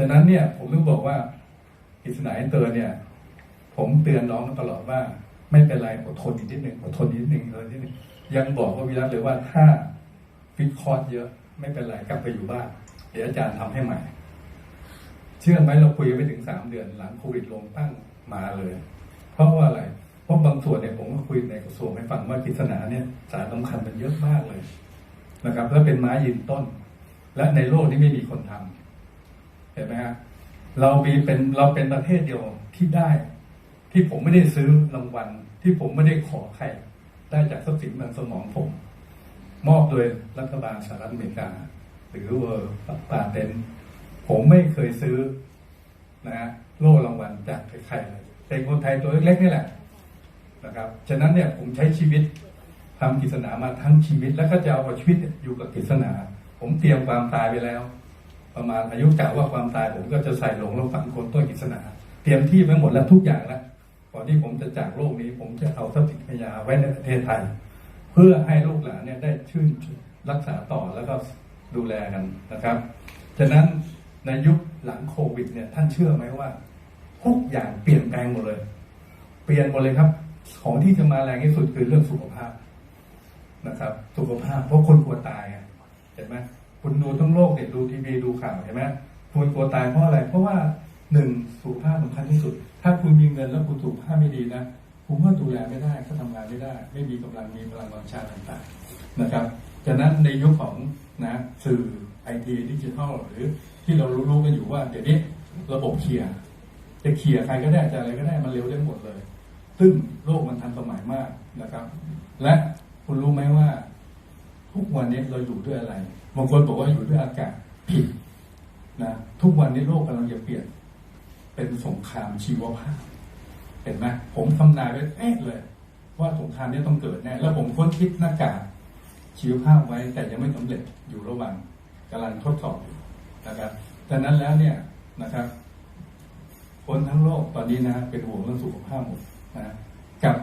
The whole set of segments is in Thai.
ฉะนั้นเนี่ย ผมต้องบอกว่ากิษณาอินเตอร์เนี่ย ผมเตือนน้องมาตลอดว่า ไม่เป็นไรอดทนอีกนิดหนึ่งอดทนอีกนิดหนึ่งเลยนิดหนึ่งยังบอกว่าวิรัตเลยว่าถ้าฟิตคอร์สเยอะ ไม่เป็นไรกลับไปอยู่บ้านเดี๋ยวอาจารย์ทำให้ใหม่ เชื่อไหมเราคุยกันไปถึงสามเดือนหลังโควิดลงตั้งมาเลย เพราะว่าอะไรเพราะบางส่วนเนี่ยผมก็คุยในกระทรวงให้ฟังว่ากิษณาเนี่ยสารสำคัญมันเยอะมากเลยนะครับ แล้วเป็นไม้ยืนต้น และในโลกนี้ไม่มีคนทำเห็นไหมฮะเรามีเป็นเราเป็นประเทศเดียวที่ได้ ที่ผมไม่ได้ซื้อรางวัล ที่ผมไม่ได้ขอใคร ได้จากทรัพย์สินทางสมองผม มอบโดยรัฐบาลสหรัฐอเมริกา หรือเวอร์ปาเตนผมไม่เคยซื้อนะฮะโล่รางวัลจากใครเลยเป็นคนไทยตัวเล็กๆนี่แหละนะครับฉะนั้นเนี่ยผมใช้ชีวิตทำกิจนามาทั้งชีวิต แล้วก็จะเอาชีวิตอยู่กับกิจนา ผมเตรียมความตายไปแล้ว ประมาณอายุกะว่าความตายผมก็จะใส่หลงลงฝังคนต้นกิจนา เตรียมที่ไว้หมดแล้วทุกอย่างแล้วก่อนที่ผมจะจากโลกนี้ ผมจะเอาทรัพย์สินพยาไว้ในประเทศไทย เพื่อให้ลูกหลานเนี่ยได้ชื่นรักษาต่อแล้วก็ดูแลกันนะครับฉะนั้นในยุคหลังโควิดเนี่ยท่านเชื่อไหมว่าทุกอย่างเปลี่ยนแปลงหมดเลย เปลี่ยนหมดเลยครับ ของที่จะมาแรงที่สุดคือเรื่องสุขภาพนะครับ สุขภาพเพราะคนกลัวตายอะเห็นไหม คุณดูทั้งโลกเนี่ยดูทีวีดูข่าวเห็นไหมคุณกลัวตายเพราะอะไร เพราะว่าหนึ่งสุขภาพสำคัญที่สุด ถ้าคุณมีเงินแล้วคุณสุขภาพไม่ดีนะคุณก็ดูแลไม่ได้ก็ทำงานไม่ได้ ไม่มีกำลังมีพลังวังชาต่างๆนะครับฉะนั้นในยุคของนะสื่อไอทีดิจิทัลหรือที่เรารู้ๆกันอยู่ว่าเดี๋ยวนี้ระบบเคลียร์จะเคลียร์ใครก็ได้จะอะไรก็ได้มันเร็วได้หมดเลย ซึ่งโลกมันทันสมัยมากนะครับ และคุณรู้ไหมว่า ทุกวันนี้เราอยู่ด้วยอะไรบางคนบอกว่าอยู่ด้วยอากาศผิดนะทุกวันนี้โลกกำลังจะเปลี่ยน เป็นสงครามชีวภาพ เห็นไหมผมทำนายไว้เอ๊ะเลย ว่าสงครามนี้ต้องเกิดแน่แล้วผมค้นคิดหน้ากากชีวภาพไว้แต่ยังไม่สำเร็จอยู่ระหว่างกำลังทดสอบอยู่นะครับดังนั้นแล้วเนี่ยนะครับคนทั้งโลกตอนนี้นะเป็นห่วงเรื่องสุขภาพหมดนะกับ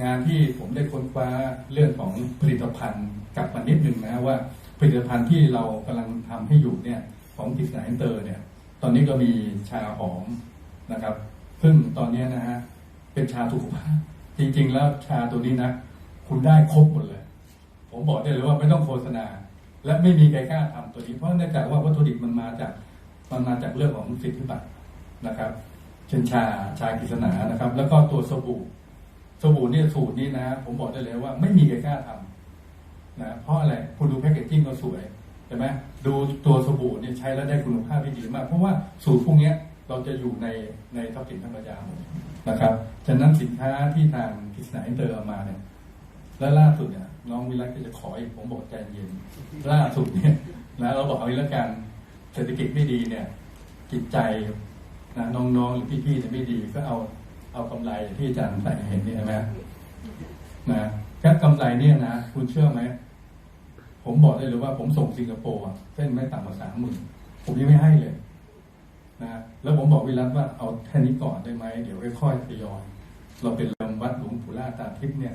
งานที่ผมได้ค้นคว้าเรื่องของผลิตภัณฑ์กลับมานิดหนึ่งนะว่าผลิตภัณฑ์ที่เรากำลังทำให้อยู่เนี่ยของกิจสาอินเตอร์เนี่ย ตอนนี้ก็มีชาหอมนะครับซึ่งตอนนี้นะฮะเป็นชาสุขภาพจริง ๆ แล้วชาตัวนี้นะ คุณได้ครบหมดเลย ผมบอกได้เลยว่าไม่ต้องโฆษณา และไม่มีใครกล้าทำตัวนี้เพราะเนื่องจากว่าวัตถุดิบมันมาจากมันมาจากเรื่องของสิทธิบัตรนะครับเช่นชาชากิษณานะครับ แล้วก็ตัวสบู่ สบู่เนี่ยสูตรนี้นะ ผมบอกได้เลยว่าไม่มีใครกล้าทำนะเพราะอะไรคุณดูแพคเกจจิ้งก็สวยใช่ไหมดูตัวสบู่เนี่ยใช้แล้วได้คุณภาพที่ดีมาก เพราะว่าสูตรพวกนี้เราจะอยู่ในในทรัพย์สินธรรมยาหมดนะครับฉะนั้นสินค้าที่ทางกิษณาอินเตอร์เอามาเนี่ยและล่าสุดเนี่ยน้องวิรัตก็จะขออีกผมบอกใจเย็น ล่าสุดเนี่ยนะเราบอกเอาอีกแล้วกันเศรษฐกิจไม่ดีเนี่ยจิตใจนะน้องๆหรือพี่ๆเนี่ยไม่ดีก็เอา เอากำไรที่อาจารย์ใส่เห็นนี่ใช่ไหมนะแค่กำไรเนี่ยนะคุณเชื่อไหมผมบอกได้เลยว่าผมส่งสิงคโปร์เส้นไม่ต่ำกว่าสามหมื่นผมยังไม่ให้เลยนะแล้วผมบอกวิรัตว่าเอาแค่นี้ก่อนได้ไหมเดี๋ยวค่อยๆทยอยเราเป็นลำวัดหลวงปู่ล่าตาทิพย์เนี่ย